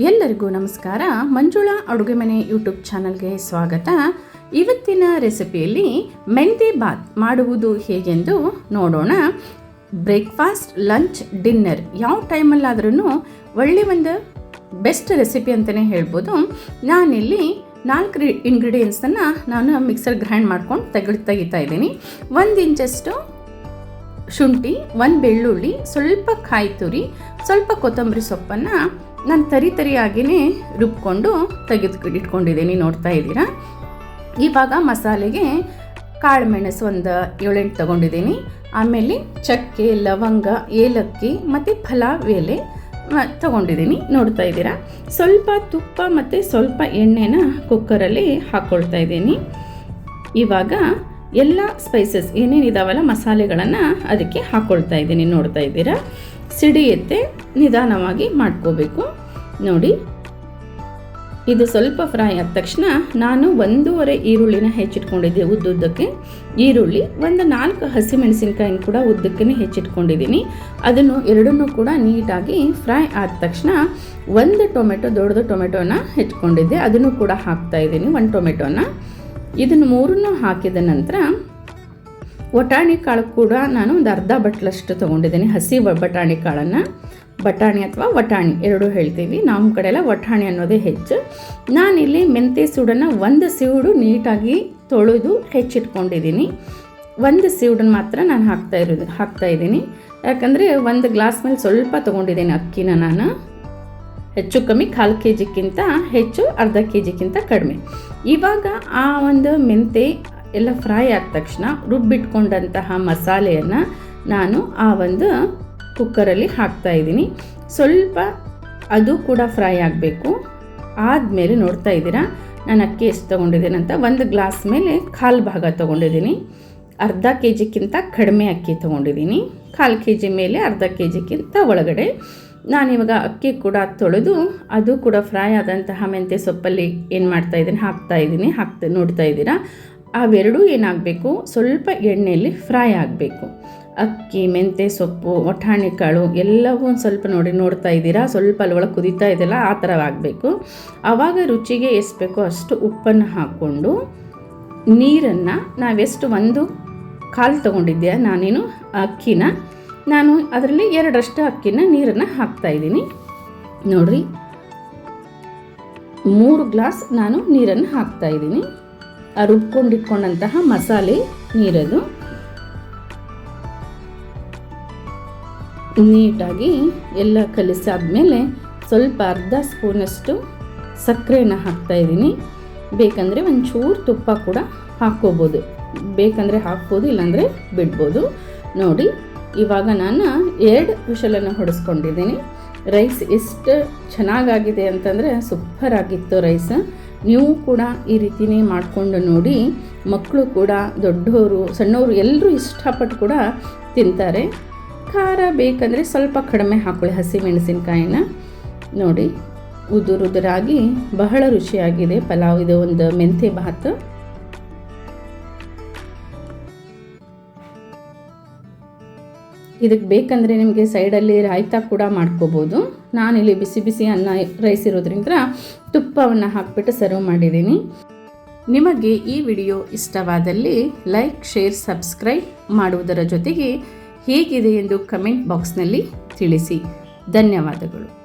ಎಲ್ಲರಿಗೂ ನಮಸ್ಕಾರ. ಮಂಜುಳಾ ಅಡುಗೆ ಮನೆ ಯೂಟ್ಯೂಬ್ ಚಾನಲ್ಗೆ ಸ್ವಾಗತ. ಇವತ್ತಿನ ರೆಸಿಪಿಯಲ್ಲಿ ಮೆಂತೆ ಬಾತ್ ಮಾಡುವುದು ಹೇಗೆಂದು ನೋಡೋಣ. ಬ್ರೇಕ್ಫಾಸ್ಟ್, ಲಂಚ್, ಡಿನ್ನರ್ ಯಾವ ಟೈಮಲ್ಲಾದ್ರೂ ಒಳ್ಳೆ ಒಂದು ಬೆಸ್ಟ್ ರೆಸಿಪಿ ಅಂತಲೇ ಹೇಳ್ಬೋದು. ನಾನಿಲ್ಲಿ ನಾಲ್ಕು ಇಂಗ್ರೀಡಿಯೆಂಟ್ಸನ್ನು ನಾನು ಮಿಕ್ಸರ್ ಗ್ರೈಂಡ್ ಮಾಡ್ಕೊಂಡು ತೆಗೆದು ತೆಗಿತಾ ಇದ್ದೀನಿ. ಒಂದು ಇಂಚಷ್ಟು ಶುಂಠಿ, ಒಂದು ಬೆಳ್ಳುಳ್ಳಿ, ಸ್ವಲ್ಪ ಕಾಯಿ ತುರಿ, ಸ್ವಲ್ಪ ಕೊತ್ತಂಬರಿ ಸೊಪ್ಪನ್ನು ನಾನು ತರಿ ತರಿಯಾಗಿಯೇ ರುಬ್ಕೊಂಡು ತೆಗೆದು ಇಟ್ಕೊಂಡಿದ್ದೀನಿ, ನೋಡ್ತಾ ಇದ್ದೀರಾ? ಇವಾಗ ಮಸಾಲೆಗೆ ಕಾಳು ಮೆಣಸು ಒಂದು ಏಳೆಂಟು ತೊಗೊಂಡಿದ್ದೀನಿ. ಆಮೇಲೆ ಚಕ್ಕೆ, ಲವಂಗ, ಏಲಕ್ಕಿ ಮತ್ತು ಪಲಾವ್ ಎಲೆ ತೊಗೊಂಡಿದ್ದೀನಿ, ನೋಡ್ತಾ ಇದ್ದೀರಾ? ಸ್ವಲ್ಪ ತುಪ್ಪ ಮತ್ತು ಸ್ವಲ್ಪ ಎಣ್ಣೆನ ಕುಕ್ಕರಲ್ಲಿ ಹಾಕ್ಕೊಳ್ತಾ ಇದ್ದೀನಿ. ಇವಾಗ ಎಲ್ಲ ಸ್ಪೈಸಸ್ ಏನೇನಿದಾವಲ್ಲ ಮಸಾಲೆಗಳನ್ನು ಅದಕ್ಕೆ ಹಾಕ್ಕೊಳ್ತಾ ಇದ್ದೀನಿ, ನೋಡ್ತಾ ಇದ್ದೀರಾ? ಸಿಡಿಯತ್ತೆ ನಿಧಾನವಾಗಿ ಮಾಡ್ಕೋಬೇಕು. ನೋಡಿ, ಇದು ಸ್ವಲ್ಪ ಫ್ರೈ ಆದ ತಕ್ಷಣ ನಾನು ಒಂದೂವರೆ ಈರುಳ್ಳಿನ ಹೆಚ್ಚಿಟ್ಕೊಂಡಿದ್ದೆ ಉದ್ದುದ್ದಕ್ಕೆ. ಈರುಳ್ಳಿ ಒಂದು ನಾಲ್ಕು ಹಸಿಮೆಣಸಿನ್ಕಾಯಿನ ಕೂಡ ಉದ್ದಕ್ಕೆ ಹೆಚ್ಚಿಟ್ಕೊಂಡಿದ್ದೀನಿ. ಅದನ್ನು ಎರಡನ್ನೂ ಕೂಡ ನೀಟಾಗಿ ಫ್ರೈ ಆದ ತಕ್ಷಣ ಒಂದು ಟೊಮೆಟೊ, ದೊಡ್ಡದು ಟೊಮೆಟೊನ ಹೆಚ್ಕೊಂಡಿದ್ದೆ ಅದನ್ನು ಕೂಡ ಹಾಕ್ತಾ ಇದ್ದೀನಿ, ಒಂದು ಟೊಮೆಟೊನ. ಇದನ್ನು ಮೂರನ್ನು ಹಾಕಿದ ನಂತರ ವಟಾಣಿ ಕಾಳು ಕೂಡ ನಾನು ಒಂದು ಅರ್ಧ ಬಟ್ಲಷ್ಟು ತೊಗೊಂಡಿದ್ದೀನಿ. ಹಸಿ ಬಟಾಣಿ ಕಾಳನ್ನು. ಬಟಾಣಿ ಅಥವಾ ವಟಾಣಿ ಎರಡೂ ಹೇಳ್ತೀವಿ. ನಮ್ಮ ಕಡೆ ಎಲ್ಲ ವಟಾಣಿ ಅನ್ನೋದೇ ಹೆಚ್ಚು. ನಾನಿಲ್ಲಿ ಮೆಂತೆ ಸೂಡನ್ನು ಒಂದು ಸೀಡು ನೀಟಾಗಿ ತೊಳೆದು ಹೆಚ್ಚಿಟ್ಕೊಂಡಿದ್ದೀನಿ. ಒಂದು ಸೀಡನ್ನು ಮಾತ್ರ ನಾನು ಹಾಕ್ತಾ ಇರೋದು ಹಾಕ್ತಾ ಇದ್ದೀನಿ. ಯಾಕಂದರೆ ಒಂದು ಗ್ಲಾಸ್ ಮೇಲೆ ಸ್ವಲ್ಪ ತೊಗೊಂಡಿದ್ದೀನಿ ಅಕ್ಕಿನ ನಾನು. ಹೆಚ್ಚು ಕಮ್ಮಿ ಕಾಲು ಕೆ ಜಿಗಿಂತ ಹೆಚ್ಚು ಅರ್ಧ ಕೆ ಜಿಗಿಂತ ಕಡಿಮೆ. ಇವಾಗ ಆ ಒಂದು ಮೆಂತೆ ಎಲ್ಲ ಫ್ರೈ ಆದ ತಕ್ಷಣ ರುಬ್ಬಿಟ್ಕೊಂಡಂತಹ ಮಸಾಲೆಯನ್ನು ನಾನು ಆ ಒಂದು ಕುಕ್ಕರಲ್ಲಿ ಹಾಕ್ತಾ ಇದ್ದೀನಿ. ಸ್ವಲ್ಪ ಅದು ಕೂಡ ಫ್ರೈ ಆಗಬೇಕು. ಆದಮೇಲೆ ನೋಡ್ತಾ ಇದ್ದೀರಾ, ನಾನು ಅಕ್ಕಿ ಎಷ್ಟು ತೊಗೊಂಡಿದ್ದೀನಿ ಅಂತ ಒಂದು ಗ್ಲಾಸ್ ಮೇಲೆ ಕಾಲು ಭಾಗ ತೊಗೊಂಡಿದ್ದೀನಿ. ಅರ್ಧ ಕೆ ಜಿಗಿಂತ ಕಡಿಮೆ ಅಕ್ಕಿ ತೊಗೊಂಡಿದ್ದೀನಿ. ಕಾಲು ಕೆ ಜಿ ಮೇಲೆ ಅರ್ಧ ಕೆ ಜಿಗಿಂತ ಒಳಗಡೆ ನಾನಿವಾಗ ಅಕ್ಕಿ ಕೂಡ ತೊಳೆದು ಅದು ಕೂಡ ಫ್ರೈ ಆದಂತಹ ಮೆಂತ್ಯ ಸೊಪ್ಪಲ್ಲಿ ಏನು ಮಾಡ್ತಾ ಇದ್ದೀನಿ, ಹಾಕ್ತಾ ಇದ್ದೀನಿ, ಹಾಕ್ತಾ ನೋಡ್ತಾ ಇದ್ದೀರಾ? ಅವೆರಡೂ ಏನಾಗಬೇಕು? ಸ್ವಲ್ಪ ಎಣ್ಣೆಯಲ್ಲಿ ಫ್ರೈ ಆಗಬೇಕು. ಅಕ್ಕಿ ಮೆಂತ್ಯ ಸೊಪ್ಪು ಒಟ್ಟಾಣಿ ಕಾಳು ಎಲ್ಲವೂ ಸ್ವಲ್ಪ ನೋಡಿ ನೋಡ್ತಾ ಇದ್ದೀರಾ? ಸ್ವಲ್ಪ ಅಲ್ಲಿ ಒಳಗೆ ಕುದೀತಾ ಇದೆಯಲ್ಲ, ಆ ಥರ ಆಗಬೇಕು. ಆವಾಗ ರುಚಿಗೆ ಎಷ್ಟು ಬೇಕೋ ಅಷ್ಟು ಉಪ್ಪನ್ನು ಹಾಕ್ಕೊಂಡು ನೀರನ್ನು ನಾವೆಷ್ಟು ಒಂದು ಕಾಲು ತೊಗೊಂಡಿದ್ದೆ ನಾನೇನು ಅಕ್ಕಿನ? ನಾನು ಅದರಲ್ಲಿ ಎರಡರಷ್ಟು ಅಕ್ಕಿನ ನೀರನ್ನು ಹಾಕ್ತಾ ಇದ್ದೀನಿ. ನೋಡ್ರಿ. ಮೂರು ಗ್ಲಾಸ್ ನಾನು ನೀರನ್ನು ಹಾಕ್ತಾ ಇದ್ದೀನಿ. ರುಬ್ಕೊಂಡಿಟ್ಕೊಂಡಂತಹ ಮಸಾಲೆ ನೀರದು ನೀಟಾಗಿ ಎಲ್ಲ ಕಲಿಸಾದ್ಮೇಲೆ ಸ್ವಲ್ಪ ಅರ್ಧ ಸ್ಪೂನಷ್ಟು ಸಕ್ಕರೆನ ಹಾಕ್ತಾ ಇದ್ದೀನಿ. ಬೇಕಂದರೆ ಒಂಚೂರು ತುಪ್ಪ ಕೂಡ ಹಾಕ್ಕೋಬೋದು. ಬೇಕಂದರೆ ಹಾಕ್ಬೋದು, ಇಲ್ಲಾಂದರೆ ಬಿಡ್ಬೋದು. ನೋಡಿ, ಇವಾಗ ನಾನು ಎರಡು ವಿಷಲನ್ನು ಹೊಡೆಸ್ಕೊಂಡಿದ್ದೀನಿ. ರೈಸ್ ಎಷ್ಟು ಚೆನ್ನಾಗಾಗಿದೆ ಅಂತಂದರೆ ಸೂಪರ್ ಆಗಿತ್ತು ರೈಸ್. ನೀವು ಕೂಡ ಈ ರೀತಿನೇ ಮಾಡಿಕೊಂಡು ನೋಡಿ ಮಕ್ಕಳು ಕೂಡ ದೊಡ್ಡವರು ಸಣ್ಣವರು ಎಲ್ಲರೂ ಇಷ್ಟಪಟ್ಟು ಕೂಡ ತಿಂತಾರೆ. ಖಾರ ಬೇಕಂದರೆ ಸ್ವಲ್ಪ ಕಡಿಮೆ ಹಾಕೊಳ್ಳಿ ಹಸಿಮೆಣಸಿನ್ಕಾಯಿನ. ನೋಡಿ, ಉದುರುದುರಾಗಿ ಬಹಳ ರುಚಿಯಾಗಿದೆ ಪಲಾವ್. ಇದು ಒಂದು ಮೆಂತೆ ಭಾತ್. ಇದಕ್ಕೆ ಬೇಕಂದರೆ ನಿಮಗೆ ಸೈಡಲ್ಲಿ ರಾಯ್ತಾ ಕೂಡ ಮಾಡ್ಕೋಬೋದು. ನಾನಿಲ್ಲಿ ಬಿಸಿ ಬಿಸಿ ಅನ್ನ ರೈಸ್ ಇರೋದ್ರಿಂದ ತುಪ್ಪವನ್ನು ಹಾಕಿಬಿಟ್ಟು ಸರ್ವ್ ಮಾಡಿದ್ದೀನಿ. ನಿಮಗೆ ಈ ವಿಡಿಯೋ ಇಷ್ಟವಾದಲ್ಲಿ ಲೈಕ್ ಶೇರ್ ಸಬ್ಸ್ಕ್ರೈಬ್ ಮಾಡುವುದರ ಜೊತೆಗೆ ಹೇಗಿದೆ ಎಂದು ಕಮೆಂಟ್ ಬಾಕ್ಸ್ನಲ್ಲಿ ತಿಳಿಸಿ. ಧನ್ಯವಾದಗಳು.